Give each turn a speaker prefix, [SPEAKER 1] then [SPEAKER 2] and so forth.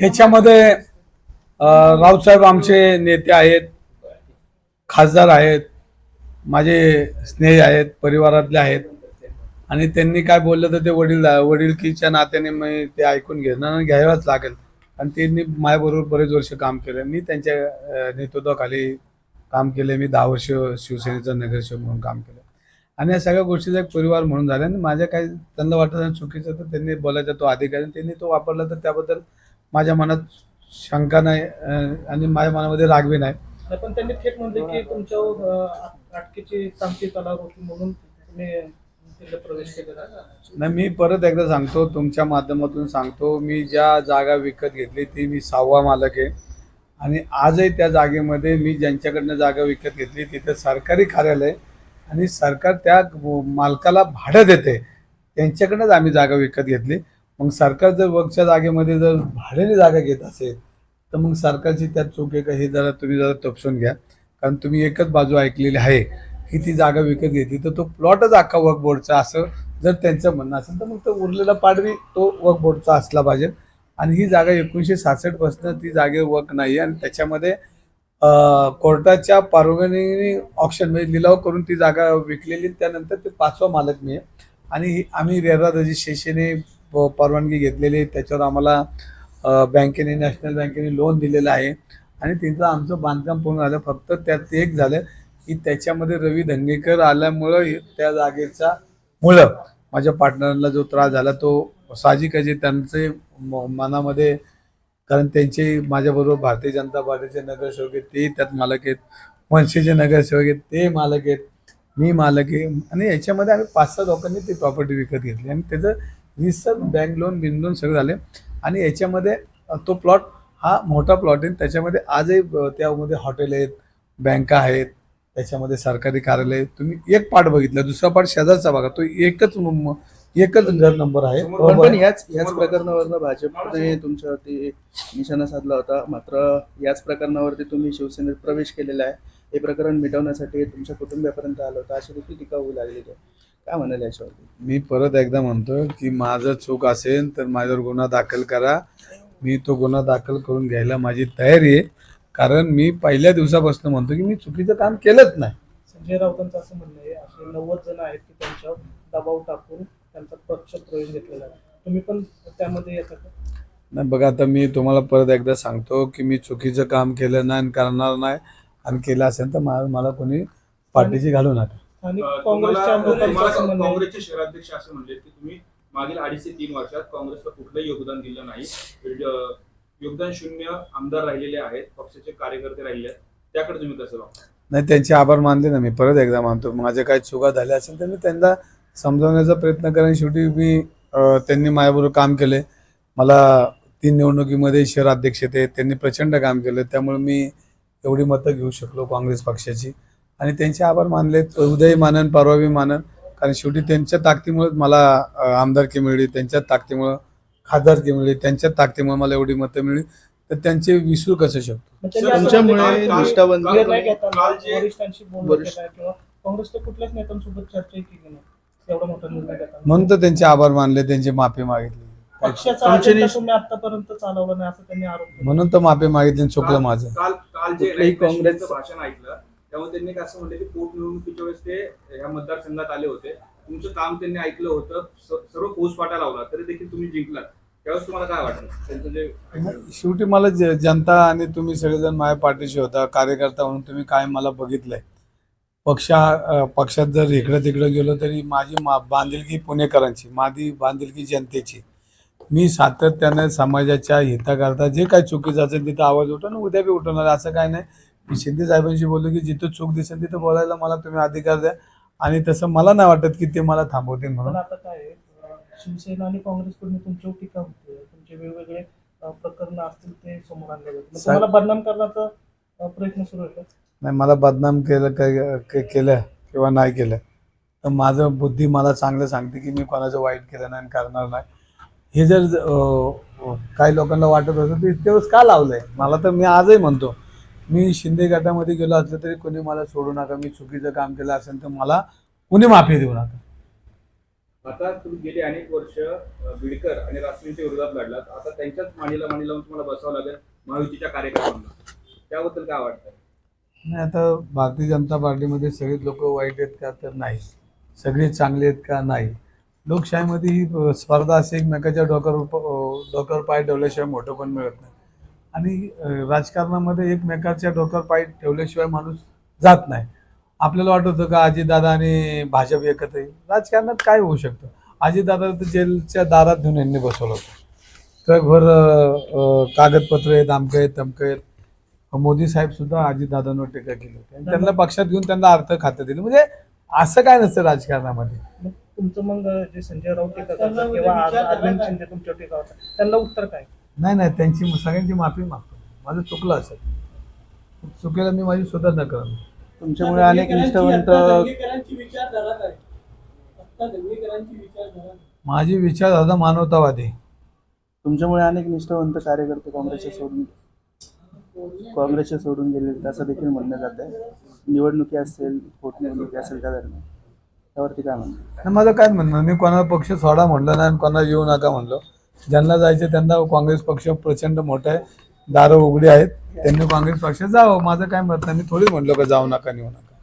[SPEAKER 1] ह्याच्यामध्ये अं, राऊतसाहेब आमचे नेते आहेत खासदार आहेत माझे स्नेही आहेत परिवारातले आहेत. आणि त्यांनी काय बोललं तर ते वडील वडीलकीच्या नात्याने मी ते ऐकून घेणं आणि घ्यायलाच लागेल. आणि त्यांनी माझ्याबरोबर बरेच वर्ष काम केलं. मी त्यांच्या नेतृत्वाखाली काम केले. मी दहा वर्ष शिवसेनेचा नगरसेवक म्हणून काम केलं. आणि या सगळ्या गोष्टीचा एक परिवार म्हणून झाला. आणि माझ्या काही त्यांना वाटत चुकीचं तर त्यांनी बोलायचा तो अधिकार. त्यांनी तो वापरला तर त्याबद्दल माझ्या मनात शंका नाही आणि माझ्या मनामध्ये रागवी नाही.
[SPEAKER 2] नाही, पण त्यांनी थेट म्हणले की तुमच्यावर अं, अटकेची तामती तलाव होती म्हणून
[SPEAKER 1] नाही मी परत एकदा सांगतो तुमच्या माध्यमातून सांगतो. मी ज्या जागा विकत घेतली ती मी सहावा मालक आहे. आणि आजही त्या जागेमध्ये मी ज्यांच्याकडनं जागा विकत घेतली तिथं सरकारी कार्यालय आणि सरकार त्या मालकाला भाडं देते. त्यांच्याकडनंच आम्ही जागा विकत घेतली. मग सरकार जर वरच्या जागेमध्ये जर भाड्याने जागा घेत असेल तर मग सरकारची त्यात चूक आहे का? हे जरा तुम्ही जरा तपसून घ्या. कारण तुम्ही एकच बाजू ऐकलेली आहे की ती जागा विकत घेतली तर तो प्लॉटच अख्खा वर्क बोर्डचा असं जर त्यांचं म्हणणं असेल तर मग तो उरलेला पाडवी तो वर्क बोर्डचा असला पाहिजे. आणि ही जागा एकोणीसशे सासष्टपासून ती जागे वक नाही आहे आणि त्याच्यामध्ये कोर्टाच्या परवानगीने ऑप्शन म्हणजे लिलाव करून ती जागा विकलेली त्यानंतर ते पाचवा मालक मी आहे. आणि आम्ही रेरा रजिस्ट्रेशने प- परवानगी घेतलेली आहे. त्याच्यावर आम्हाला बँकेने नॅशनल बँकेने लोन दिलेलं आहे. आणि तिचं आमचं बांधकाम पूर्ण झालं. फक्त त्यात एक झालं की त्याच्यामध्ये रवी धंगेकर आल्यामुळं त्या जागेचा मुळं माझ्या पार्टनरला जो त्रास झाला तो साहजिक आहे. जे त्यांचे म- मनामध्ये कारण त्यांचे माझ्याबरोबर भारतीय जनता पार्टीचे नगरसेवक आहेत ते त्यात मालक आहेत. मनसेचे नगरसेवक आहेत ते मालक आहेत. मी मालक आहे. आणि याच्यामध्ये आम्ही पाच सहा लोकांनी ती प्रॉपर्टी विकत घेतली आणि त्याचं वीस बँक लोन बिन लोन सगळं झाले. आणि याच्यामध्ये तो प्लॉट हा मोठा प्लॉट आहे. त्याच्यामध्ये आजही त्यामध्ये हॉटेल आहेत बँका आहेत. त्याच्यामध्ये सरकारी कार्यालय तुम्ही एक पार्ट बघितला दुसरा पार्ट शेजारचा बघा. तो एकच एकच घर नंबर आहे
[SPEAKER 3] पण? याच याच प्रकरणावरनं भाजपने तुमच्यावरती निशाणा साधला होता. मात्र याच प्रकरणावरती तुम्ही शिवसेनेत प्रवेश केलेला आहे. हे प्रकरण मिटवण्यासाठी तुमच्या कुटुंबियापर्यंत आलं होतं. अशी देखील टीका होऊ लागलेली आहे काय म्हणाल याच्यावरती?
[SPEAKER 1] मी परत एकदा म्हणतो की माझं चूक असेल तर माझ्यावर गुन्हा दाखल करा. मी तो गुन्हा दाखल करून घ्यायला माझी तयारी आहे. कारण मी पहिल्या दिवसापासून म्हणतो की मी चुकीचं काम केलंच नाही.
[SPEAKER 2] संजय राऊतांचं असं म्हणणं आहे. असे नव्वद जण आहेत की त्यांच्यावर दबाव टाकून त्यांचा पक्ष प्रवेश घेतलेला आहे. तुम्ही पण त्यामध्ये येता का?
[SPEAKER 1] नाही बघा आता मी तुम्हाला परत एकदा सांगतो की मी चुकीचं काम केलं नाही आणि करणार नाही आणि केलं असेल तर मला मला कोणी पाठीशी घालू नका.
[SPEAKER 4] अं,
[SPEAKER 2] काँग्रेसच्या
[SPEAKER 4] तुम्हाला-
[SPEAKER 2] लोकांचं
[SPEAKER 4] तुम्हाला
[SPEAKER 2] असं म्हणणं आहे.
[SPEAKER 4] काँग्रेसचे शहराध्यक्ष असं म्हणले की तुम्ही मागील अडीच ते तीन वर्षात काँग्रेसला कुठलंही योगदान दिलं नाही. अं, योगदान शून्य आमदार राहिलेले आहेत पक्षाचे कार्यकर्ते राहिले आहेत. त्याकडे तुम्ही कसं बघता?
[SPEAKER 1] नाही त्यांचे आभार मानले ना मी. परत एकदा मानतो. माझे काही चुका झाल्या असेल तर मी त्यांना समजवण्याचा प्रयत्न करेन शेवटी मी त्यांनी माझ्याबरोबर काम केले. मला तीन निवडणुकीमध्ये शहराध्यक्ष ते त्यांनी प्रचंड काम केलं. त्यामुळे मी एवढी मतं घेऊ शकलो काँग्रेस पक्षाची. आणि त्यांचे आभार मानलेत. उद्याही मानन परवाही मानन. कारण शेवटी त्यांच्या ताकदीमुळे मला आमदारकी मिळली. त्यांच्या ताकदीमुळं खासदारकी मिळली. त्यांच्या ताकदीमुळे मला एवढी मतं मिळली. तर त्यांचे विसरू कसं शकतो?
[SPEAKER 3] तुमच्यामुळे निष्ठावंत-
[SPEAKER 2] काँग्रेसच्या कुठल्याच नेत्यांसोबत चर्चा केली नाही. एवढा मोठा निर्णय घेताना
[SPEAKER 1] म्हणून तर त्यांचे आभार मानले त्यांची माफी मागितली.
[SPEAKER 2] पक्षाचा
[SPEAKER 3] तुमचे
[SPEAKER 2] अजेंडा
[SPEAKER 3] निष्ठ-
[SPEAKER 2] तुम्ही आतापर्यंत चालवला नाही असं त्यांनी आरोप केला.
[SPEAKER 1] म्हणून तर माफी मागितली आणि चुकलं माझं.
[SPEAKER 4] काल काल जे
[SPEAKER 3] कुठलंही
[SPEAKER 4] रहित
[SPEAKER 3] काँग्रेस-
[SPEAKER 4] भाषण ऐकलं त्यामुळे त्यांनी काय असं म्हणलं की पोटनिवडणुकीच्या वेळेस ते या मतदारसंघात आले होते. तुमचं काम त्यांनी ऐकलं होतं स- सर्व फौजफाटा लावला तरी देखील तुम्ही जिंकलात. त्यावेळेस तुम्हाला काय वाटलं? त्यांचं जे ऐकलं?
[SPEAKER 1] शेवटी मला ज- जनता आणि तुम्ही सगळेजण माझ्या पाठीशी होता कार्यकर्ता म्हणून तुम्ही काय मला बघितलंय. पक्षा पक्षात जर इकडं तिकडं गेलो तरी माझी मा बांधिलकी पुणेकरांची माझी बांधिलकी जनतेची. मी सातत्याने समाजाच्या हिताकरता जे काही चुकीचं असेल तिथं आवाज उठवून उद्या बी उठवणार असं काय नाही. मी शिंदे साहेबांशी बोललो की जिथं चूक दिसेल तिथं बोलायला मला तुम्ही अधिकार द्या. आणि तसं मला नाही वाटत की ते मला थांबवतील म्हणून.
[SPEAKER 2] आता काय शिवसेना आणि काँग्रेसकडून तुमच्यावर टीका होते तुमचे वेगवेगळे प्रकरण असतील ते समोर आणले जातात बदनाम करण्याचा प्रयत्न सुरू आहे
[SPEAKER 1] नाही मला बदनाम केलं काय केलं किंवा नाही केलं तर माझं बुद्धी मला चांगलं सांगते की मी कोणाचं वाईट केलं नाही आणि करणार नाही. हे जर काही लोकांना वाटत होतं तर इतके वेळेस का लावलंय? मला तर मी आजही म्हणतो मी शिंदे गटामध्ये गेलो असलं तरी कोणी मला सोडू नका मी चुकीचं काम केलं असेल तर मला कुणी माफी देऊ नका.
[SPEAKER 4] आता तुम्ही गेली अनेक वर्ष बिडकर आणि राष्ट्रीयच्या विरोधात लढलात. आता त्यांच्याच मांडीला मांडी लावून तुम्हाला बसावं लागेल महायुतीच्या कार्यक्रमांना त्याबद्दल काय वाटतं
[SPEAKER 1] नाही आता भारतीय जनता पार्टीमध्ये सगळेच लोक वाईट आहेत का तर नाही. सगळे चांगले आहेत का नाही. लोकशाहीमध्ये ही स्पर्धा असे एकमेकाच्या डोक्यावर डोक्यावर पाय ठेवल्याशिवाय मोठं पण मिळत नाही. आणि राजकारणामध्ये एकमेकाच्या डोक्यावर पाय ठेवल्याशिवाय माणूस जात नाही. आपल्याला वाटत होतं का अजितदादा आणि भाजप एकत्र येईल? राजकारणात काय होऊ शकतं? अजितदादा तर जेलच्या दारात घेऊन यांनी बसवलं होतं. ट्रकभर कागदपत्र आहेत आमकं आहेत तमकं आहेत. मोदी साहेब सुद्धा अजितदादांवर टीका केली होती. आणि त्यांना पक्षात घेऊन त्यांना अर्थ खातं दिलं. म्हणजे असं काय नसतं राजकारणामध्ये?
[SPEAKER 2] मग तुमचं मग जे संजय राऊत टीका करतात किंवा आज अरविंद शिंदे तुमच्यावर टीका करतात त्यांना उत्तर काय?
[SPEAKER 1] नाही नाही त्यांची सगळ्यांची माफी मागतो. माझं चुकलं असेल चुकीला मी माझी सुधारणा करेन
[SPEAKER 3] तुमच्यामुळे अनेक निष्ठावंत
[SPEAKER 1] माझी विचारधारा मानवतावादी
[SPEAKER 3] तुमच्यामुळे अनेक निष्ठावंत कार्यकर्ते काँग्रेसचे सोडून काँग्रेसचे सोडून गेले असं देखील म्हणलं जात आहे. निवडणुकी असेल पोटनिवडणुकी असेल त्या दरम्यान त्यावरती काय म्हणणं?
[SPEAKER 1] आणि माझं काय म्हणणं मी कोणाला पक्ष सोडा म्हणलं नाही आणि कोणाला येऊ नका म्हणलं. ज्यांना जायचं त्यांना काँग्रेस पक्ष प्रचंड मोठा आहे दारं उघडी आहेत त्यांनी काँग्रेस पक्षात जावं. माझं काय मत नाही मी थोडी म्हणलो का जाऊ नका नेऊ नका.